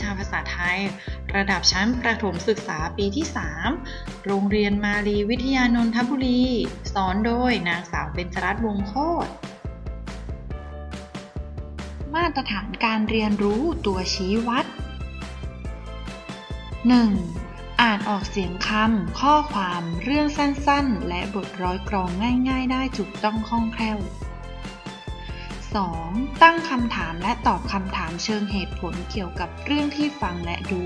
ชาภาษาไทย ระดับชั้นประถมศึกษาปีที่ 3 โรงเรียนมาลีวิทยานนทบุรี สอนโดยนางสาวเบญจรัตน์วงโคตรมาตรฐานการเรียนรู้ตัวชี้วัด 1. อ่านออกเสียงคำ ข้อความ เรื่องสั้นๆ และบทร้อยกรองง่าย ๆ ได้ถูกต้องคล่องแคล่ว 2. ตั้งคำถามและตอบคำถามเชิงเหตุผลเกี่ยวกับเรื่องที่ฟังและดู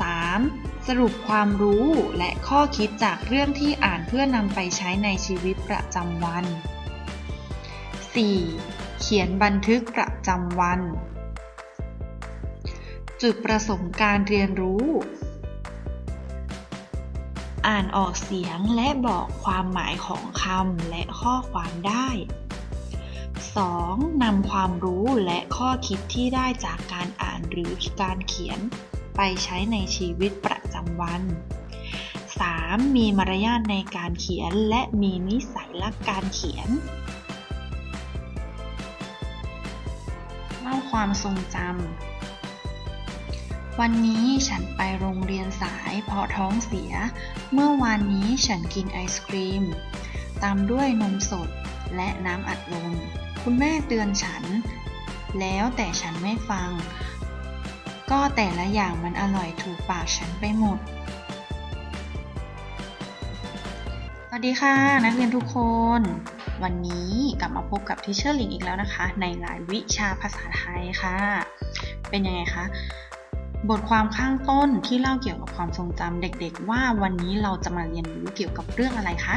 3. สรุปความรู้และข้อคิดจากเรื่องที่อ่านเพื่อนำไปใช้ในชีวิตประจำวัน 4. เขียนบันทึกประจำวัน จุดประสงค์การเรียนรู้ อ่านออกเสียงและบอกความหมายของคำและข้อความได้ 2. นำความรู้และข้อคิดที่ได้จากการอ่านหรือการเขียน ไปใช้ในชีวิตประจำวัน 3. มีมารยาทในการเขียนและมีนิสัยรักการเขียน เล่าความทรงจำ วันนี้ฉันไปโรงเรียนสายเพราะท้องเสีย เมื่อวานนี้ฉันกินไอศครีม ตามด้วยนมสดและน้ำอัดลม คุณแม่เตือนฉัน แล้วแต่ฉันไม่ฟัง ก็แต่ละอย่างมันอร่อยถูกปากฉันไปหมด สวัสดีค่ะนักเรียนทุกคน วันนี้กลับมาพบกับทิเชอร์ลิงอีกแล้วนะคะ ในรายวิชาภาษาไทยค่ะ เป็นยังไงคะบทความข้างต้นที่เล่าเกี่ยวกับความทรงจำเด็กๆ ว่าวันนี้เราจะมาเรียนรู้เกี่ยวกับเรื่องอะไรคะ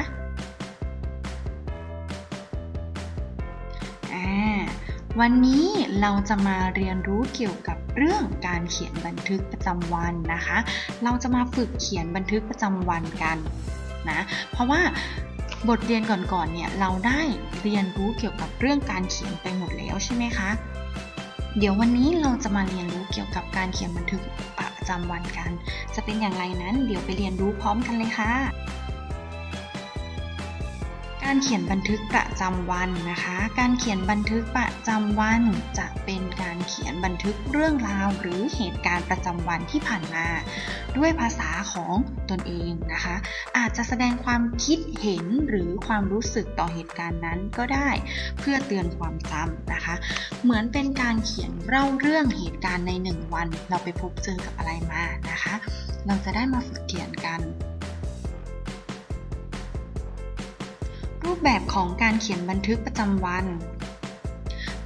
วันนี้เราจะมาเรียนรู้เกี่ยวกับเรื่องการเขียนบันทึกประจำวันนะคะ เราจะมาฝึกเขียนบันทึกประจำวันกันนะ เพราะว่าบทเรียนก่อนๆเนี่ยเราได้เรียนรู้เกี่ยวกับเรื่องการเขียนไปหมดแล้วใช่ไหมคะ เดี๋ยววันนี้เราจะมาเรียนรู้เกี่ยวกับการเขียนบันทึกประจำวันกัน จะเป็นอย่างไรนั้น เดี๋ยวไปเรียนรู้พร้อมกันเลยค่ะ การเขียนบันทึกประจำวันนะคะ การเขียนบันทึกประจำวัน จะเป็นการเขียนบันทึกเรื่องราวหรือเหตุการณ์ประจำวันที่ผ่านมา ด้วยภาษาของตนเองนะคะ อาจจะแสดงความคิดเห็นหรือความรู้สึกต่อเหตุการณ์นั้นก็ได้ เพื่อเตือนความจำนะคะ เหมือนเป็นการเขียนเล่าเรื่องเหตุการณ์ในหนึ่งวัน เราไปพบเจอกับอะไรมานะคะ เราจะได้มาฝึกเขียนกัน รูปแบบของการเขียนบันทึกประจำวัน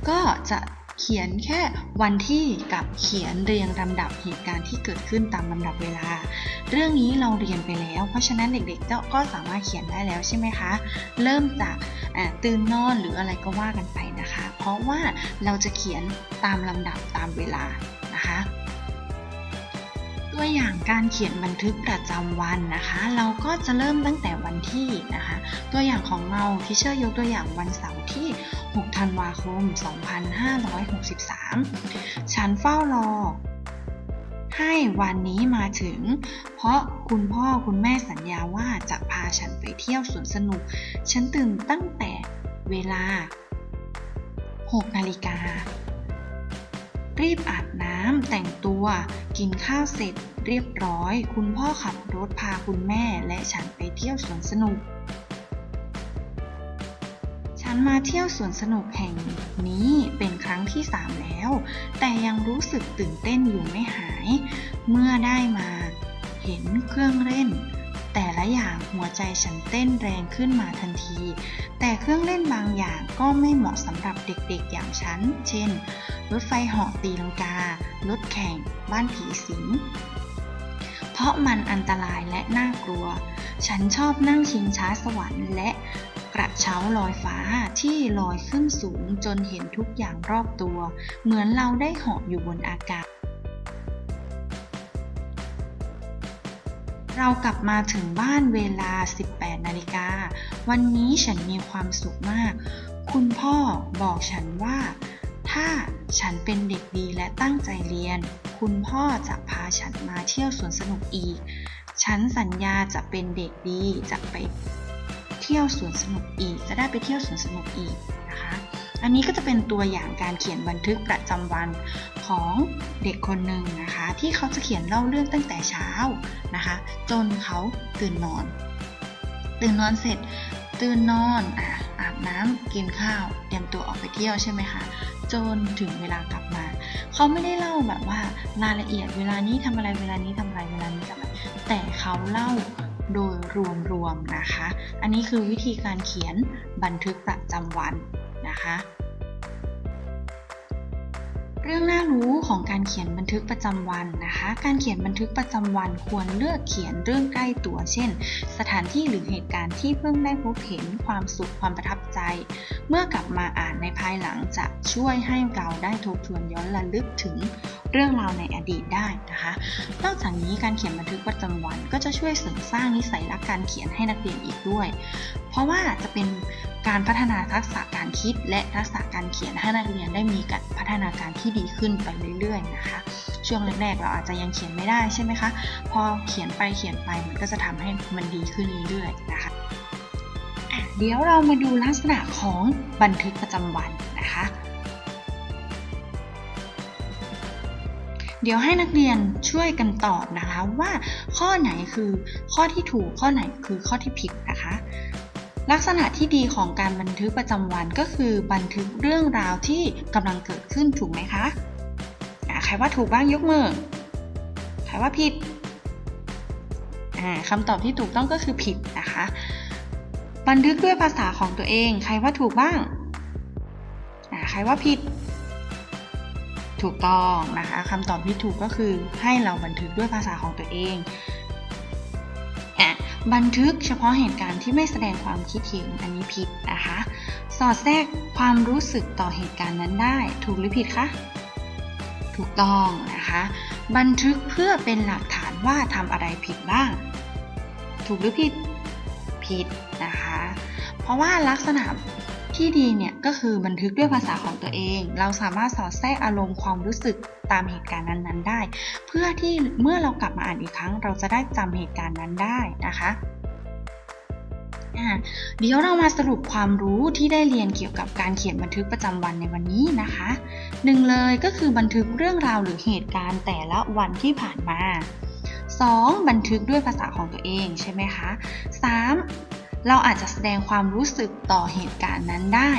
ก็จะเขียนแค่วันที่กับเขียนเรียงลำดับเหตุการณ์ที่เกิดขึ้นตามลำดับเวลา เรื่องนี้เราเรียนไปแล้ว เพราะฉะนั้นเด็กๆก็สามารถเขียนได้แล้วใช่ไหมคะ เริ่มจากตื่นนอนหรืออะไรก็ว่ากันไปนะคะ เพราะว่าเราจะเขียนตามลำดับตามเวลานะคะ ตัวอย่างการเขียนบันทึกประจำวันนะคะ เราก็จะเริ่มตั้งแต่วันที่นะคะ ตัวอย่างของเราที่เชื่อยกตัวอย่างวันเสาร์ที่ 6 ธันวาคม 2563 ฉันเฝ้ารอให้วันนี้มาถึง เพราะคุณพ่อคุณแม่สัญญาว่าจะพาฉันไปเที่ยวสวนสนุก ฉันตื่นตั้งแต่เวลา 6 นาฬิกา รีบอาบน้ำแต่งตัว กินข้าวเสร็จ เรียบร้อย คุณพ่อขับรถพาคุณแม่และฉันไปเที่ยวสวนสนุก ฉันมาเที่ยวสวนสนุกแห่งนี้เป็นครั้งที่ 3 แล้ว แต่ยังรู้สึกตื่นเต้นอยู่ไม่หาย เมื่อได้มา เห็นเครื่องเล่น แต่ละอย่างหัวใจฉันเต้นแรงขึ้นมาทันที แต่เครื่องเล่นบางอย่างก็ไม่เหมาะสำหรับเด็กๆอย่างฉัน เช่น รถไฟเหาะตีลังกา รถแข่ง บ้านผีสิง เพราะมันอันตรายและน่ากลัว ฉันชอบนั่งชิงช้าสวรรค์และกระเช้าลอยฟ้าที่ลอยขึ้นสูงจนเห็นทุกอย่างรอบตัว เหมือนเราได้เหาะอยู่บนอากาศ เรากลับมาถึงบ้านเวลา 18 นาฬิกา วันนี้ฉันมีความสุขมาก คุณพ่อบอกฉันว่า ถ้าฉันเป็นเด็กดีและตั้งใจเรียน คุณพ่อจะพาฉันมาเที่ยวสวนสนุกอีก ฉันสัญญาจะเป็นเด็กดีจะไปเที่ยวสวนสนุกอีก จะได้ไปเที่ยวสวนสนุกอีก อันนี้ก็จะเป็นตัวอย่างการเขียนบันทึกประจำวันของเด็กคนหนึ่งนะคะ ที่เขาจะเขียนเล่าเรื่องตั้งแต่เช้านะคะ จนเขาตื่นนอน ตื่นนอนเสร็จ ตื่นนอนออาบน้ำกินข้าวเตรียมตัวออกไปเที่ยวใช่ไหมคะจนถึงเวลากลับมา เขาไม่ได้เล่าแบบว่ารายละเอียดเวลานี้ทำอะไรเวลานี้ทำอะไรเวลานี้ทำอะไรแต่เขาเล่าโดยรวมๆนะคะ อันนี้คือวิธีการเขียนบันทึกประจำวัน นะคะ เรื่องน่ารู้ของการเขียนบันทึกประจำวันนะคะ การเขียนบันทึกประจำวันควรเลือกเขียนเรื่องใกล้ตัว เช่น สถานที่หรือเหตุการณ์ที่เพิ่งได้พบเห็นความสุขความประทับใจ เมื่อกลับมาอ่านในภายหลังจะช่วยให้เราได้ทบทวนย้อนระลึกถึงเรื่องราวในอดีตได้นะคะ นอกจากนี้การเขียนบันทึกประจำวันก็จะช่วยเสริมสร้างนิสัยรักการเขียนให้นักเรียนอีกด้วย เพราะว่าจะเป็น การพัฒนาทักษะการคิดและทักษะการเขียนให้นักเรียนได้มีการพัฒนาการที่ดีขึ้นไปเรื่อยๆนะคะ ช่วงแรกๆเราอาจจะยังเขียนไม่ได้ใช่ไหมคะ พอเขียนไปเขียนไปมันก็จะทำให้มันดีขึ้นเรื่อยๆนะคะเดี๋ยวเรามาดูลักษณะของบันทึกประจำวันนะคะ เดี๋ยวให้นักเรียนช่วยกันตอบนะคะว่าข้อไหนคือข้อที่ถูกข้อไหนคือข้อที่ผิดนะคะ ลักษณะที่ดีของการบันทึกประจำวันก็คือบันทึกเรื่องราวที่กำลังเกิดขึ้นถูกไหมคะใครว่าถูกบ้างยกมือ ใครว่าผิดอ่าคำตอบที่ถูกต้องก็คือผิดนะคะ บันทึกด้วยภาษาของตัวเอง ใครว่าถูกบ้าง ใครว่าผิด ถูกต้องนะคะคำตอบที่ถูกก็คือให้เราบันทึกด้วยภาษาของตัวเอง อะบันทึกเฉพาะเหตุการณ์ที่ไม่แสดงความคิดเห็นอันนี้ผิดนะคะ สอดแทรกความรู้สึกต่อเหตุการณ์นั้นได้ ถูกหรือผิดคะถูกต้องนะคะ บันทึกเพื่อเป็นหลักฐานว่าทำอะไรผิดบ้าง ถูกหรือผิดผิดนะคะ เพราะว่าลักษณะที่ดีเนี่ยก็คือบันทึกด้วยภาษาของตัวเอง เราสามารถสอดแทรกอารมณ์ความรู้สึก ตามเหตุการณ์นั้น ๆ ได้ เพื่อที่เมื่อเรากลับมาอ่านอีกครั้ง เราจะได้จำเหตุการณ์นั้นได้นะคะเดี๋ยวเรามาสรุปความรู้ที่ได้เรียนเกี่ยวกับการเขียนบันทึกประจำวันในวันนี้นะคะหนึ่งเลยก็คือบันทึกเรื่องราวหรือเหตุการณ์แต่ละวันที่ผ่านมา 2. บันทึกด้วยภาษาของตัวเองใช่ไหมคะ 3. เราอาจจะแสดงความรู้สึกต่อเหตุการณ์นั้นได้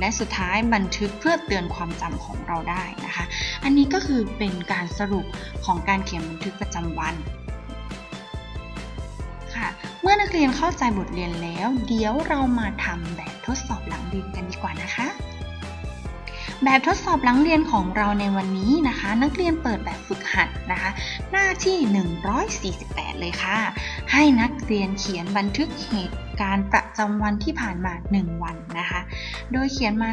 และสุดท้ายบันทึกเพื่อเตือนความจำของเราได้นะคะ อันนี้ก็คือเป็นการสรุปของการเขียนบันทึกประจำวันค่ะ เมื่อนักเรียนเข้าใจบทเรียนแล้ว เดี๋ยวเรามาทำแบบทดสอบหลังเรียนกันดีกว่านะคะแบบทดสอบหลังเรียนของเราในวันนี้นะคะ นักเรียนเปิดแบบฝึกหัดนะคะ หน้าที่ 148 เลยค่ะ ให้นักเรียนเขียนบันทึกเหตุ การณ์ประจำวันที่ผ่านมา 1 วันนะคะ โดยเขียนมา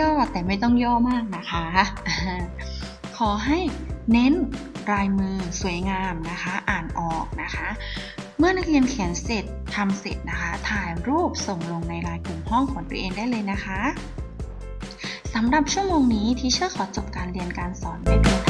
ย่อๆแต่ไม่ต้องย่อมากนะคะ ขอให้เน้นลายมือสวยงามนะคะ อ่านออกนะคะ เมื่อนักเรียนเขียนเสร็จทำเสร็จนะคะ ถ่ายรูปส่งลงในไลน์กลุ่มห้องของตัวเองได้เลยนะคะสำหรับชั่วโมงนี้ทีเชอร์ขอจบการเรียนการสอนไว้เพียงเท่า